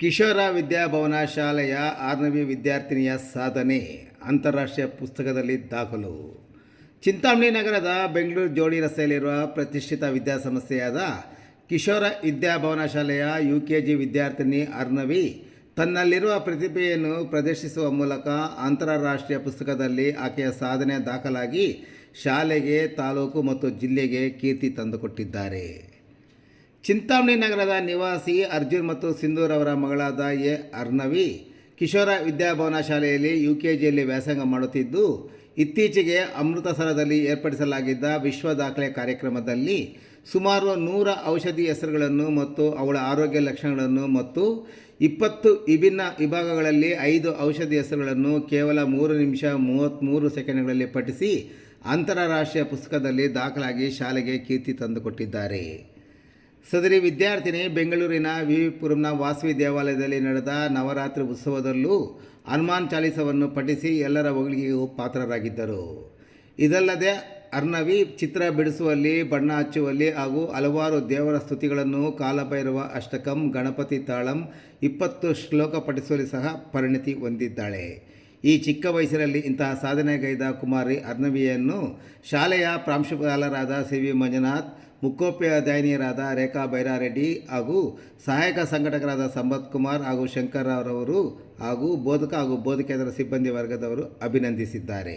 ಕಿಶೋರ ವಿದ್ಯಾಭವನ ಶಾಲೆಯ ಆರ್ನವಿ ವಿದ್ಯಾರ್ಥಿನಿಯ ಸಾಧನೆ, ಅಂತಾರಾಷ್ಟ್ರೀಯ ಪುಸ್ತಕದಲ್ಲಿ ದಾಖಲು. ಚಿಂತಾಮಣಿ ನಗರದ ಬೆಂಗಳೂರು ಜೋಡಿ ರಸ್ತೆಯಲ್ಲಿರುವ ಪ್ರತಿಷ್ಠಿತ ವಿದ್ಯಾಸಂಸ್ಥೆಯಾದ ಕಿಶೋರ ವಿದ್ಯಾಭವನ ಶಾಲೆಯ ಯು ಕೆ ಜಿ ವಿದ್ಯಾರ್ಥಿನಿ ಅರ್ನವಿ ತನ್ನಲ್ಲಿರುವ ಪ್ರತಿಭೆಯನ್ನು ಪ್ರದರ್ಶಿಸುವ ಮೂಲಕ ಅಂತಾರಾಷ್ಟ್ರೀಯ ಪುಸ್ತಕದಲ್ಲಿ ಆಕೆಯ ಸಾಧನೆ ದಾಖಲಾಗಿ ಶಾಲೆಗೆ, ತಾಲೂಕು ಮತ್ತು ಜಿಲ್ಲೆಗೆ ಕೀರ್ತಿ ತಂದುಕೊಟ್ಟಿದ್ದಾರೆ. ಚಿಂತಾಮಣಿ ನಗರದ ನಿವಾಸಿ ಅರ್ಜುನ್ ಮತ್ತು ಸಿಂಧೂರ್ ಅವರ ಮಗಳಾದ ಎ ಅರ್ನವಿ ಕಿಶೋರ ವಿದ್ಯಾಭವನ ಶಾಲೆಯಲ್ಲಿ ಯು ಕೆ ಜಿಯಲ್ಲಿ ವ್ಯಾಸಂಗ ಮಾಡುತ್ತಿದ್ದು, ಇತ್ತೀಚೆಗೆ ಅಮೃತಸರದಲ್ಲಿ ಏರ್ಪಡಿಸಲಾಗಿದ್ದ ವಿಶ್ವ ದಾಖಲೆ ಕಾರ್ಯಕ್ರಮದಲ್ಲಿ ಸುಮಾರು ನೂರ ಔಷಧಿ ಹೆಸರುಗಳನ್ನು ಮತ್ತು ಅವಳ ಆರೋಗ್ಯ ಲಕ್ಷಣಗಳನ್ನು ಮತ್ತು ಇಪ್ಪತ್ತು ವಿಭಿನ್ನ ವಿಭಾಗಗಳಲ್ಲಿ ಐದು ಔಷಧಿ ಹೆಸರುಗಳನ್ನು ಕೇವಲ ಮೂರು ನಿಮಿಷ ಮೂವತ್ತ್ಮೂರು ಸೆಕೆಂಡ್ಗಳಲ್ಲಿ ಪಠಿಸಿ, ಅಂತಾರಾಷ್ಟ್ರೀಯ ಪುಸ್ತಕದಲ್ಲಿ ದಾಖಲಾಗಿ ಶಾಲೆಗೆ ಕೀರ್ತಿ ತಂದುಕೊಟ್ಟಿದ್ದಾರೆ. ಸದರಿ ವಿದ್ಯಾರ್ಥಿನಿ ಬೆಂಗಳೂರಿನ ವಿ ಪುರಂನ ವಾಸವಿ ದೇವಾಲಯದಲ್ಲಿ ನಡೆದ ನವರಾತ್ರಿ ಉತ್ಸವದಲ್ಲೂ ಹನುಮಾನ್ ಚಾಲೀಸವನ್ನು ಪಠಿಸಿ ಎಲ್ಲರ ಹೊಗಳಿಗೆಗೂ ಪಾತ್ರರಾಗಿದ್ದರು. ಇದಲ್ಲದೆ ಅರ್ನವಿ ಚಿತ್ರ ಬಿಡಿಸುವಲ್ಲಿ, ಬಣ್ಣ ಹಚ್ಚುವಲ್ಲಿ ಹಾಗೂ ಹಲವಾರು ದೇವರ ಸ್ತುತಿಗಳನ್ನು ಕಾಲಭೈರವ ಅಷ್ಟಕಂ, ಗಣಪತಿ ತಾಳಂ, ಇಪ್ಪತ್ತು ಶ್ಲೋಕ ಪಠಿಸುವಲ್ಲಿ ಸಹ ಪರಿಣಿತಿ ಹೊಂದಿದ್ದಾಳೆ. ಈ ಚಿಕ್ಕ ವಯಸ್ಸಿನಲ್ಲಿ ಇಂತಹ ಸಾಧನೆಗೈದ ಕುಮಾರಿ ಅರ್ನವಿಯನ್ನು ಶಾಲೆಯ ಪ್ರಾಂಶುಪಾಲರಾದ ಸಿ ವಿ ಮಂಜುನಾಥ್ ಮುಖ್ಯೋಪಾಧ್ಯಾಯಿನಿಯರಾದ ರೇಖಾ ಬೈರಾರೆಡ್ಡಿ ಹಾಗೂ ಸಹಾಯಕ ಸಂಘಟಕರಾದ ಸಂಪತ್ ಕುಮಾರ್ ಹಾಗೂ ಶಂಕರ್ ಅವರವರು ಹಾಗೂ ಬೋಧಕ ಹಾಗೂ ಬೋಧಕೇತರ ಸಿಬ್ಬಂದಿ ವರ್ಗದವರು ಅಭಿನಂದಿಸಿದ್ದಾರೆ.